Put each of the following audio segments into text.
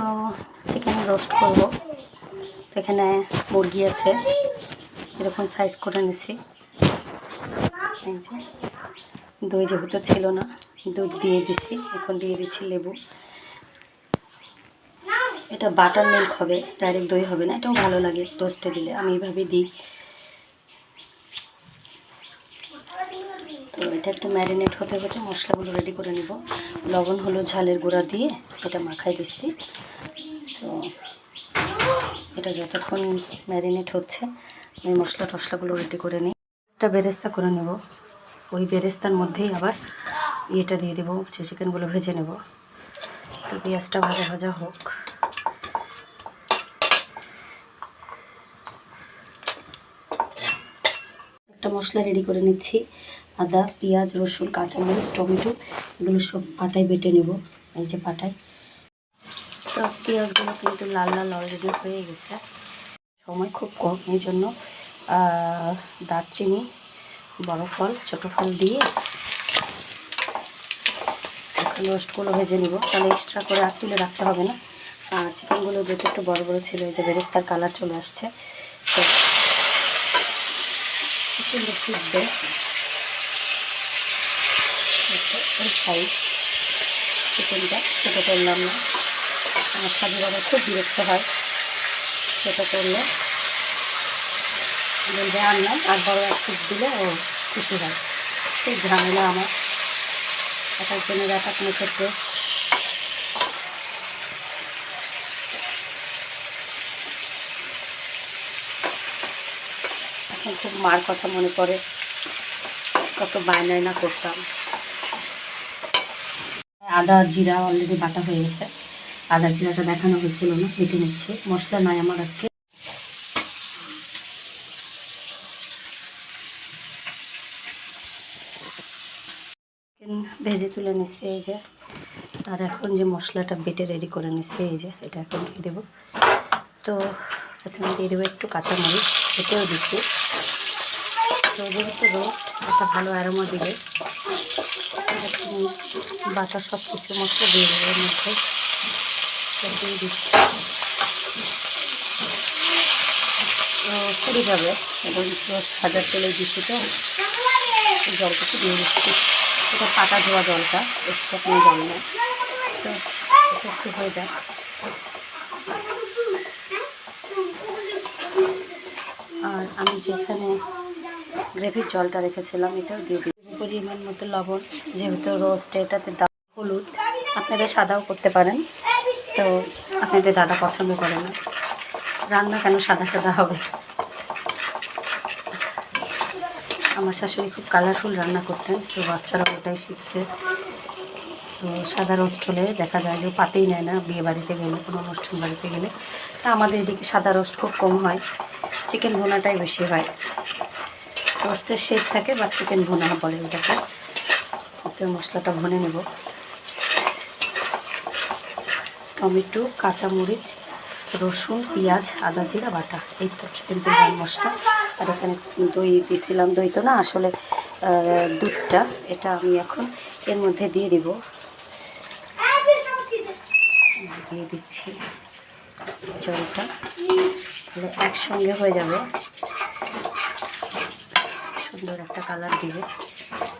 তো chicken roast করব। তো এখানে মুরগি আছে। এরকম সাইজ করে নিছি। দই যেহেতু ছিল না, দুধ দিয়ে দিছি। এখন দিয়ে দিচ্ছি লেবু। এটা বাটার মিল্ক হবে ডাইরেক্ট দই হবে না। এটাও ভালো লাগে টোস্টে দিলে। আমি এইভাবে দিই। তো এটা একটু ম্যারিনেট হতে হতে মশলাগুলো রেডি করে নিব। লবণ হলো ঝালের গুঁড়া দিয়ে এটা মাখাই দিছি। তো এটা যতক্ষণ ম্যারিনেট হচ্ছে, আমি মশলা টশলাগুলো রেডি করে নিই। এটা বেরেস্তা করে নেব। ওই বেরেস্তার মধ্যেই আবার ইয়েটা দিয়ে দেবো, যে চিকেনগুলো ভেজে নেব। তো পেঁয়াজটা ভাজা ভাজা হোক। একটা মশলা রেডি করে নিচ্ছি। আদা, পেঁয়াজ, রসুন, কাঁচামরিচ, টমেটো, এগুলো সব পাটায় বেটে নেব। এই যে পাটায়। তো পেঁয়াজগুলো কিন্তু লাল লাল অলরেডি হয়ে গেছে। সময় খুব কম এই জন্য দারচিনি, বড় ফল, ছোটো ফল দিয়ে রোস্টগুলো ভেজে নিব। তাহলে এক্সট্রা করে আর তুলে রাখতে হবে না। চিকেনগুলো যেহেতু একটু বড় বড় ছিল যে বেরেস্তার কালার চলে আসছে। তো সাইজ চিকেনটা ছোটো করলাম না। আমার সাজু খুব বিরক্ত হয় ছোটো করলে। বলবে আনলাম আর বড় এক দিলে ও খুশি হয়। খুব ঝামেলা আমার। এক একজনের এক এক মুখের টেস্ট এখন খুব মার কথা মনে পড়ে। কত বায়নায় না করতাম। আদা জিরা অলরেডি বাটা হয়ে গেছে। আদা জিরাটা দেখানো হয়েছিল না, কেটে নিচ্ছে। মশলা নাই আমার আজকে। ভেজে তুলে নিচ্ছি এই যে। আর এখন যে মশলাটা বেটে রেডি করে নিচ্ছি, এই যে এটা এখন দিয়ে দেবো। তো প্রথমে দিয়ে দেবো একটু কাঁচামরিচ এটাও দিচ্ছি। তো যেহেতু রোস্ট একটা ভালো অ্যারোমা দিবে। বাটা সব কিছু মশলা দিয়ে মধ্যে। দিয়ে দিচ্ছি। যাবে। এবং ভাজা তেলে দিচ্ছি তো। জল কিছু দিয়ে দিচ্ছি। এটা পাতা ধোয়া জলটা, এক্সট্রা কোনো জল নেই। তো একটু হয়ে যায় আর আমি যেখানে গ্রেভির জলটা রেখেছিলাম, এটাও দিয়ে দিই পরিমাণ মতো লবণ, যেহেতু রোস্ট এটাতে দাম হলুদ, আপনারা সাদাও করতে পারেন। তো আপনাদের দাদা পছন্দ করে না। রান্না কেন সাদা সাদা হবে? আমার শাশুড়ি খুব কালারফুল রান্না করতেন, তো বাচ্চারা ওটাই শিখছে। তো সাদা রোস্ট হলে দেখা যায় যে পাতেই নেয় না, বিয়ে বাড়িতে গেলে, কোনো অনুষ্ঠান বাড়িতে গেলে। তা আমাদের এদিকে সাদা রোস্ট খুব কম হয়। চিকেন ভুনাটাই বেশি হয়। রোস্টের শেপ থাকে বা চিকেন ভুনা বলে ওটাকে। ওতে মশলাটা ভুনে নেব। টমেটো, কাঁচামরিচ, রসুন, পেঁয়াজ, আদা জিরা, বাটা। এই তো সিম্পল মশলা। আর এখানে দই দিয়েছিলাম দই তো না আসলে দুধটা, এটা আমি এখন এর মধ্যে দিয়ে দিব। দিয়ে দিচ্ছি জলটা। তাহলে একসঙ্গে হয়ে যাবে। সুন্দর একটা কালার দিবে।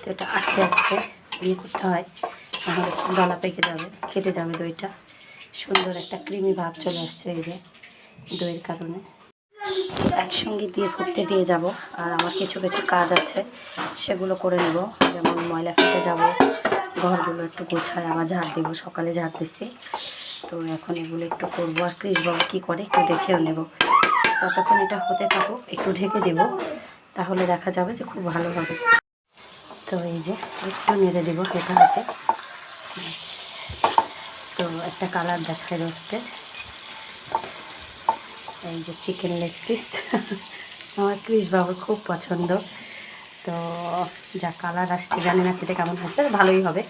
তো এটা আস্তে আস্তে ইয়ে করতে হয়, নাহলে গলা পেকে যাবে, কেটে যাবে দইটা। সুন্দর একটা ক্রিমি ভাব চলে আসছে এই যে দইয়ের কারণে। একসঙ্গে দিয়ে ফুটতে দিয়ে যাব, আর আমার কিছু কিছু কাজ আছে, সেগুলো করে নেব। যেমন ময়লা ফেটে যাব, ঘরগুলো একটু গোছায় আবার ঝাড় দেব, সকালে ঝাড় দিচ্ছি তো এখন এগুলো একটু করব, আর কৃষবাবু কী করে একটু দেখেও নেব। ততক্ষণ এটা হতে থাকুক, একটু ঢেকে দেব। তাহলে দেখা যাবে যে খুব ভালো হবে। তো এই যে একটু নেড়ে দেবো হেঁটে হাতে। তো একটা কালার দেখায় রোস্টের এই যে চিকেন লেগ পিস। আমার ক্রিস বাবুর খুব পছন্দ। তো যা কালার আসছে, জানি না খেতে কেমন হয়েছে ভালোই হবে।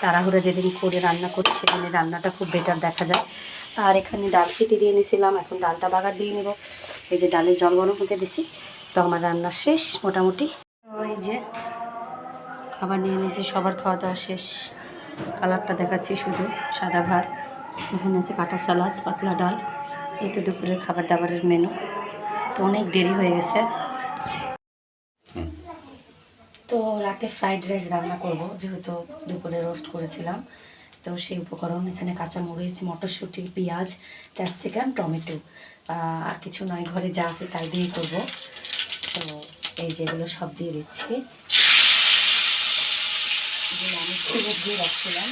তাড়াহুড়ো যেদিন করে রান্না করি সেদিনে রান্নাটা খুব বেটার দেখা যায়। আর এখানে ডাল সিটি দিয়ে নিয়েছিলাম এখন ডালটা বাগার দিয়ে নেব। এই যে ডালের জল গরম হতে দিছি। তো আমার রান্না শেষ মোটামুটি। এই যে খাবার নিয়ে নিয়েছি সবার খাওয়া দাওয়া শেষ। কালারটা দেখাচ্ছি শুধু সাদা ভাত। এখানে আছে কাটা সালাদ পাতলা ডাল। এই তো দুপুরের খাবার দাবারের মেনু তো অনেক দেরি হয়ে গেছে। তো রাতে ফ্রাইড রাইস রান্না করব যেহেতু দুপুরে রোস্ট করেছিলাম। তো সেই উপকরণ এখানে কাঁচামরিচ মটরশুঁটি পেঁয়াজ ক্যাপসিকাম টমেটো। আর কিছু নয় ঘরে যা আছে তাই দিয়েই করব। তো এই যেগুলো সব দিয়ে দিচ্ছি। যেগুলো আমি ছিঁড়ে দিয়ে রাখছিলাম।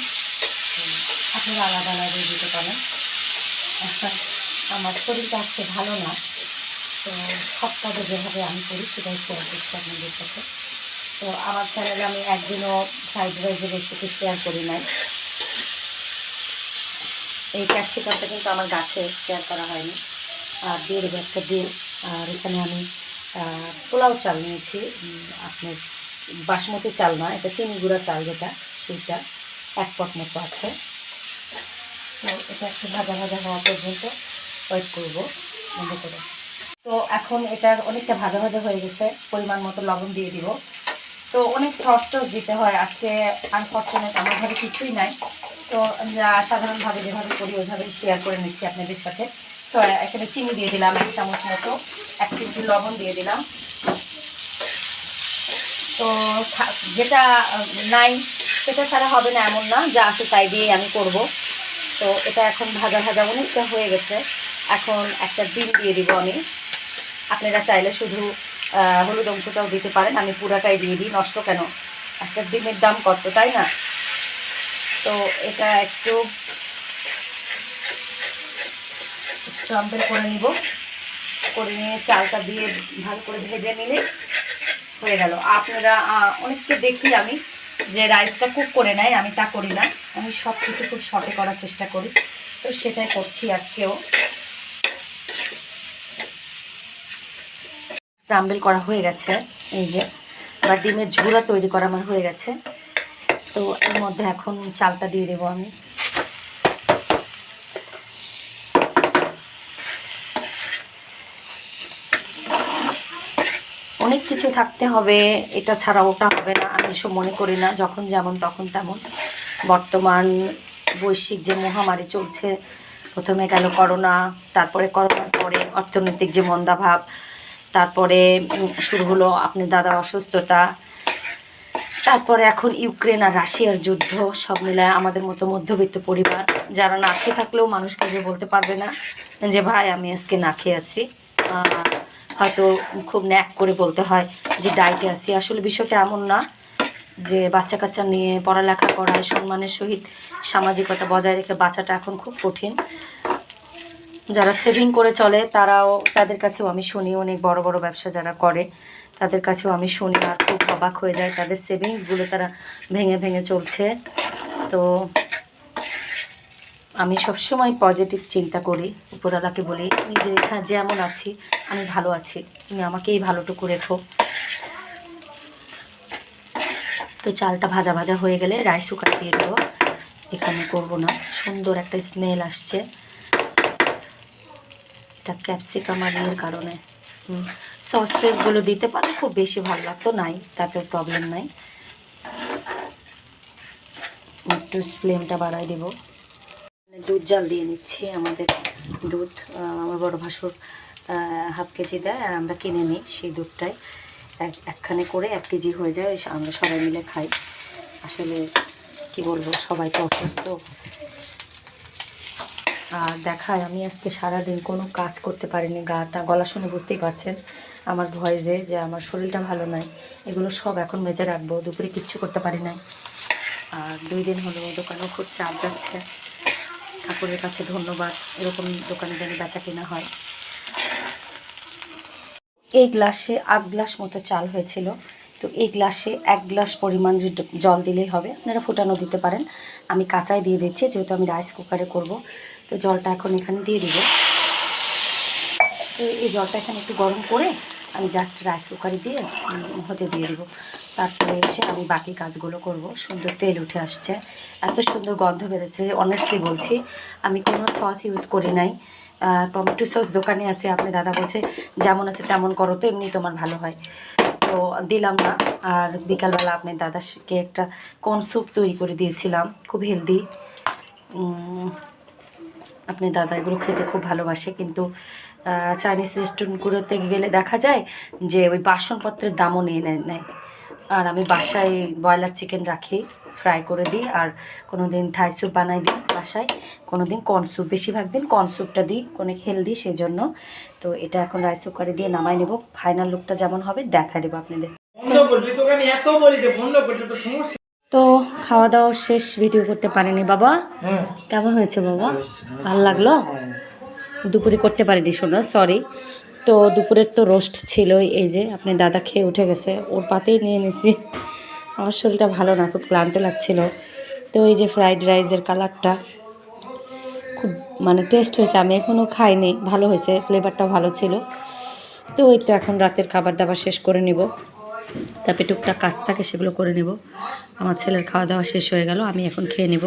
আপনারা আলাদা আলাদা দিতে পারেন। এখন আমার শরীরটা আজকে ভালো না। তো সব কাজে যেভাবে আমি করি, সেটাই শেয়ার আপনাদের সাথে। তো আমার চ্যানেলে আমি একদিনও ফ্রাইড রাইসের রেসিপি শেয়ার করি নাই। এই ক্যাপসিকামটা কিন্তু আমার গাছে শেয়ার করা হয়নি। আর দিয়ে দেবো একটা ডিম আর এখানে আমি পোলাও চাল নিয়েছি। আপনার বাসমতি চাল না এটা চিনি গুঁড়া চাল যেটা, সেইটা এক পট মতো আছে। তো এটা একটু ভাজা ভাজা হওয়া পর্যন্ত ওয়েট করব, বন্ধ করে। তো এখন এটা অনেকটা ভাজা ভাজা হয়ে গেছে, পরিমাণ মতো লবণ দিয়ে দিব। তো অনেক সস টস দিতে হয়, আজকে আনফর্চুনেট আমার ঘরে কিছুই নাই। তো আমরা সাধারণভাবে যেভাবে করি ওইভাবে শেয়ার করে নিচ্ছি আপনাদের সাথে। তো এখানে চিনি দিয়ে দিলাম, এক চামচ মতো, এক চিমটি লবণ দিয়ে দিলাম। তো যেটা নাই, সেটা ছাড়া হবে না এমন না, যা আছে তাই দিয়ে আমি করব। তো এটা এখন ভাজা ভাজা অনেকটা হয়ে গেছে। এখন একটা ডিম দিয়ে দিব আমি। আপনারা চাইলে শুধু হলুদ অংশটাও দিতে পারেন। আমি পুরাটাই দিয়ে দিই, নষ্ট কেন? একটা ডিমের দাম কত, তাই না? তো এটা একটু স্ক্রাম্বল করে নিব। করে নিয়ে চালটা দিয়ে ভালো করে ভেজে নিলে হয়ে গেল। আপনারা অনেককে দেখি আমি যে রাইসটা কুক করে নেয়, আমি তা করি না। আমি সব কিছু খুব শর্টে করার চেষ্টা করি। তো সেটাই করছি আজকেও। স্ক্রাম্বল করা হয়ে গেছে। এই যে এবার ডিমের ঝুড়া তৈরি করা আমার হয়ে গেছে। তো এর মধ্যে এখন চালটা দিয়ে দেবো আমি। অনেক কিছু থাকতে হবে এটা ছাড়া ওটা হবে না আমি এসব মনে করি না যখন যেমন তখন তেমন। বর্তমান বৈশ্বিক যে মহামারী চলছে প্রথমে গেল করোনা তারপরে করোনার পরে অর্থনৈতিক যে মন্দাভাব তারপরে শুরু হলো আপনি দাদা অসুস্থতা তারপরে এখন ইউক্রেন আর রাশিয়ার যুদ্ধ সব মিলায় আমাদের মতো মধ্যবিত্ত পরিবার যারা না খেয়ে থাকলেও মানুষকে যে বলতে পারবে না যে ভাই আমি আজকে না খেয়ে আহ, হয়তো খুব ন্যাক করে বলতে হয় যে ডাইটে আসি আসলে বিষয়টা এমন না যে বাচ্চা কাচ্চা নিয়ে পড়ালেখা করায় সম্মানের সহিত সামাজিকতা বজায় রেখে বাঁচাটা এখন খুব কঠিন। যারা সেভিং করে চলে, তারাও, তাদের কাছেও আমি শুনি, অনেক বড় বড় ব্যবসা যারা করে, তাদের কাছেও আমি শুনি আর খুব অবাক হয়ে যায়। তাদের সেভিংসগুলো তারা ভেঙে ভেঙে চলছে। তো আমি সবসময় পজিটিভ চিন্তা করি। উপরওয়ালাকে বলি নিজে এখানে যেমন আছি, আমি ভালো আছি। তুমি আমাকেই ভালোটুকু রেখো। তো চালটা ভাজা ভাজা হয়ে গেলে রাইস কুকার দিয়ে দেবো। এখানে করব না, সুন্দর একটা স্মেল আসছে। এটা ক্যাপসিকাম আর ইয়ের কারণে। সসেসগুলো দিতে পারলে খুব বেশি ভালো লাগতো, নাই, তাতে প্রবলেম নাই। একটু ফ্লেমটা বাড়াই দেবো। দুধ জাল দিয়ে নিচ্ছি, আমাদের দুধ আমার বড় ভাসুর হাফ কেজি দেয়, আর আমরা কিনে নিই সেই দুধটাই। এক, একখানে করে এক কেজি হয়ে যায় আমরা সবাই মিলে খাই। আসলে কি বলব, সবাই তো অসুস্থ। আর দেখায়, আমি আজকে সারাদিন কোনো কাজ করতে পারিনি গাটা গলা শুনে বুঝতেই পারছেন আমার ভয়েসে যে আমার শরীরটা ভালো নয় এগুলো সব এখন মেজে রাখব, দুপুরে কিচ্ছু করতে পারি নাই। আর দুই দিন হলো দোকানেও খুব চাপ যাচ্ছে। ঠাকুরের কাছে ধন্যবাদ। এরকম দোকানে যেন বেচা কেনা হয়। এই গ্লাসে আট গ্লাস মতো চাল হয়েছিল। তো এই গ্লাসে এক গ্লাস পরিমাণ জল দিলেই হবে। আপনারা ফুটানো দিতে পারেন। আমি কাঁচাই দিয়ে দিচ্ছি, যেহেতু আমি রাইস কুকারে করব। তো জলটা এখন এখানে দিয়ে দিব। তো এই জলটা এখানে একটু গরম করে আমি জাস্ট রাইস কুকারে দিয়ে হতে দিয়ে দেবো। তারপরে এসে আমি বাকি কাজগুলো করব। সুন্দর তেল উঠে আসছে। এত সুন্দর গন্ধ বেরোচ্ছে অনেস্টলি বলছি। আমি কোনো সস ইউজ করি নাই। টমেটো সস দোকানে আছে, আপনি দাদা বলছে, যেমন আছে তেমন করো তো, এমনি তোমার ভালো হয়। তো দিলাম না। আর বিকালবেলা আপনার দাদাকে একটা কোন স্যুপ তৈরি করে দিয়েছিলাম, খুব হেলদি আপনি দাদা এগুলো খেতে খুব ভালোবাসে, কিন্তু চাইনিজ রেস্টুরেন্টগুলোতে গেলে দেখা যায় যে ওই বাসনপত্রের দামও নিয়ে নেয় নেয়। আর আমি বাসায় ব্রয়লার চিকেন রাখি, ফ্রাই করে দিই, আর কোনো দিন থাই স্যুপ বানাই দিই বাসায় কোনো দিন কর্ন স্যুপ। বেশিরভাগ দিন কর্ন স্যুপটা দিই, অনেক হেলদি সেই জন্য তো এটা এখন রাইস কুকারে দিয়ে নামাই নেব। ফাইনাল লুকটা যেমন হবে দেখা দেবো আপনাদের। তো খাওয়া দাওয়া শেষ ভিডিও করতে পারিনি বাবা। হ্যাঁ। কেমন হয়েছে বাবা? ভালো লাগল? দুপুরে করতে পারিনি শোনো সরি তো দুপুরের তো রোস্ট ছিলই এই যে আপনি দাদা খেয়ে উঠে গেছে ওর পাতেই নিয়ে নিছি। আমার শরীরটা ভালো না খুব ক্লান্ত লাগছিল। তো এই যে ফ্রাইড রাইসের কালারটা খুব মানে টেস্ট হয়েছে আমি এখনও খাইনি ভালো হয়েছে ফ্লেভারটাও ভালো ছিল। তো ওই তো এখন রাতের খাবার দাবার শেষ করে নিব। তারপরে টুকটাক কাজ থাকে সেগুলো করে নেব। আমার ছেলের খাওয়া দাওয়া শেষ হয়ে গেল, আমি এখন খেয়ে নেব।